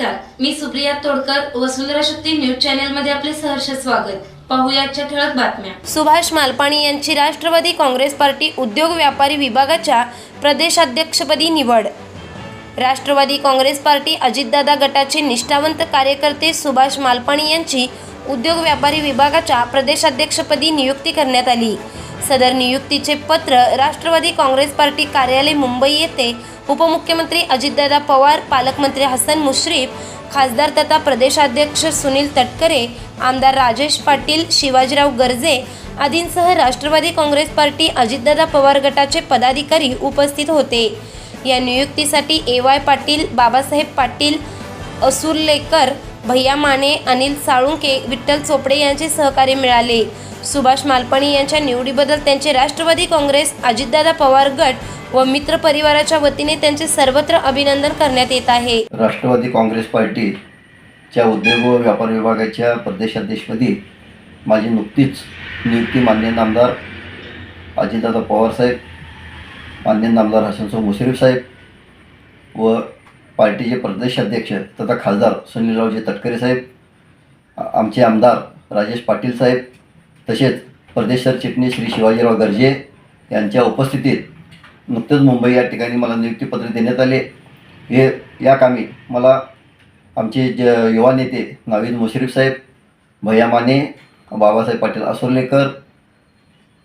नमस्कार. मी Supriya Todkar Vasundhara Shakti news channel मध्ये आपले सहर्ष स्वागत. पाहुयाच्या ठळक बातम्या. सुभाष मालपाणी यांची राष्ट्रवादी काँग्रेस पार्टी उद्योग व्यापारी विभागाच्या प्रदेशाध्यक्षपदी निवड. राष्ट्रवादी काँग्रेस पार्टी अजितदादा गटाचे निष्ठावंत कार्यकर्ते सुभाष मालपाणी यांची उद्योग व्यापारी विभागाच्या प्रदेशाध्यक्षपदी नियुक्ती करण्यात आली. सदर नियुक्तीचे पत्र राष्ट्रवादी काँग्रेस पार्टी कार्यालय मुंबई येथे उपमुख्यमंत्री अजितदादा पवार पालकमंत्री हसन मुश्रीफ खासदार तथा प्रदेशाध्यक्ष सुनील तटकरे आमदार राजेश पाटील शिवाजीराव गर्जे आदींसह राष्ट्रवादी काँग्रेस पार्टी अजितदादा पवार गटाचे पदाधिकारी उपस्थित होते. या नियुक्तीसाठी ए वाय पाटील बाबासाहेब पाटील असुर्लेकर भैया माने अनिल साळुंके विठ्ठल चोपडे यांचे सहकार्य मिळाले. सुभाष मालपाणी यांच्या निवडीबद्दल त्यांचे राष्ट्रवादी काँग्रेस अजितदादा पवार गट व मित्र परिवाराच्या वतीने त्यांचे सर्वत्र अभिनंदन करण्यात येत आहे. राष्ट्रवादी काँग्रेस पार्टीच्या उद्योग व व्यापार विभागाच्या प्रदेशाध्यक्षपदी माझी नुकतीच नियुक्ती मान्य नामदार अजितदादा पवारसाहेब मान्य नामदार हसनसो मुश्रीफ साहेब व पार्टीचे प्रदेशाध्यक्ष तथा खासदार सुनीलरावजी तटकरे साहेब आमचे आमदार राजेश पाटील साहेब तसेच प्रदेश सरचिटणीस श्री शिवाजीराव गर्जे यांच्या उपस्थितीत नुकतंच मुंबई या ठिकाणी मला नियुक्तीपत्र देण्यात आले. हे या कामी मला आमचे ज युवा नेते नावीद मुश्रीफ साहेब भैया माने बाबासाहेब पाटील आसोर्लेकर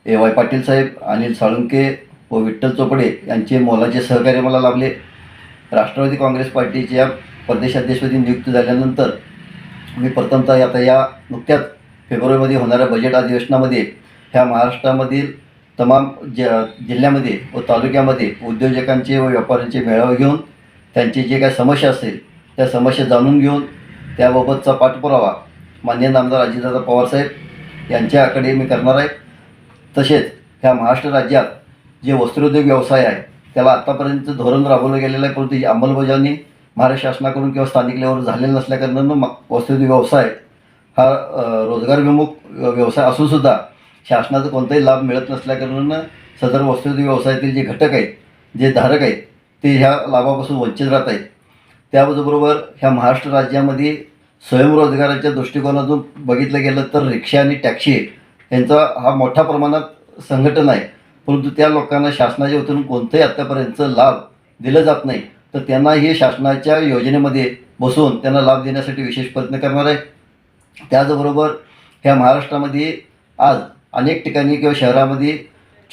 ए वाय पाटील साहेब अनिल साळुंके व विठ्ठल चोपडे यांचे मोलाचे सहकार्य मला लाभले. राष्ट्रवादी काँग्रेस पार्टीच्या प्रदेशाध्यक्षपदी नियुक्ती झाल्यानंतर मी प्रथमतः आता या नुकत्याच फेब्रुवारीमध्ये होणाऱ्या बजेट अधिवेशनामध्ये ह्या महाराष्ट्रामधील तमाम ज जिल्ह्यामध्ये व तालुक्यामध्ये उद्योजकांचे व व्यापाऱ्यांचे मेळावे घेऊन त्यांची जे काही समस्या असेल त्या समस्या जाणून घेऊन त्याबाबतचा पाठपुरावा मान्य नामदार अजितदादा पवारसाहेब यांच्याकडे मी करणार आहे. तसेच ह्या महाराष्ट्र राज्यात जे वस्त्रोद्योग व्यवसाय आहे त्याला आत्तापर्यंत धोरण राबवलं गेलेलं आहे परंतु अंमलबजावणी महाराष्ट्र शासनाकडून किंवा स्थानिक लेवलवर झालेलं नसल्याकारणानं मग वस्त्रोद्योग व्यवसाय हा रोजगार रोजगारविमुख व्यवसाय असूनसुद्धा शासनाचा कोणताही लाभ मिळत नसल्याकारणानं सदर वस्त्रोद्योग व्यवसायातील जे घटक आहेत जे धारक आहेत ते ह्या लाभापासून वंचित राहत आहेत. त्याचबरोबर ह्या महाराष्ट्र राज्यामध्ये स्वयंरोजगाराच्या दृष्टिकोनातून बघितलं गेलं तर रिक्षा आणि टॅक्सी यांचा हा मोठ्या प्रमाणात संघटन आहे. परंतु त्या लोकांना शासनाच्या वतीनं कोणतंही आत्तापर्यंत लाभ दिला जात नाही. तर त्यांना हे शासनाच्या योजनेमध्ये बसवून त्यांना लाभ देण्यासाठी विशेष प्रयत्न करणार आहे. त्याचबरोबर ह्या महाराष्ट्रामध्ये आज अनेक ठिकाणी किंवा शहरामध्ये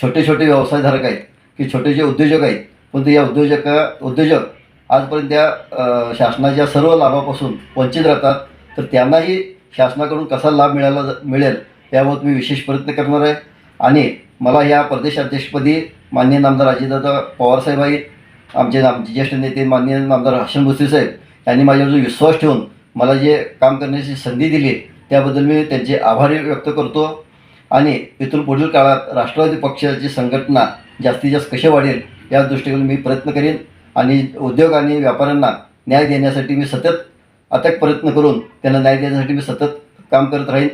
छोटे छोटे व्यवसायधारक आहेत की छोटे जे उद्योजक आहेत परंतु या उद्योजका उद्योजक आजपर्यंत त्या शासनाच्या सर्व लाभापासून वंचित राहतात. तर त्यांनाही शासनाकडून कसा लाभ मिळाला ज- मिळेल याबाबत मी विशेष प्रयत्न करणार आहे. आणि मला या प्रदेशाध्यक्षपदी मान्य नामदार अजितदादा पवारसाहेब आहेत. आमचे आमचे ज्येष्ठ नेते मान्य नामदार हसन भुसे साहेब यांनी माझ्यावर जो विश्वास ठेवून मला जे काम करण्याची संधी दिली त्याबद्दल मी त्यांचे आभारी व्यक्त करतो. आणि इथून पुढील काळात राष्ट्रवादी पक्षाची संघटना जास्तीत जास्त कशी वाढेल या दृष्टिकोन मी प्रयत्न करेन. आणि उद्योग आणि व्यापाऱ्यांना न्याय देण्यासाठी मी सतत अथक प्रयत्न करून त्यांना न्याय देण्यासाठी मी सतत काम करत राहीन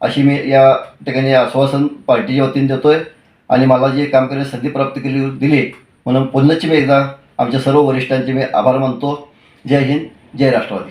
अशी मी या ठिकाणी आश्वासन पार्टीच्या वतीने देतो आहे आणि मला जे काम करण्याची संधी प्राप्त केली दिली म्हणून पुन्हाची मी एकदा आमच्या सर्व वरिष्ठांचे मी आभार मानतो. जय हिंद जय राष्ट्रवादी.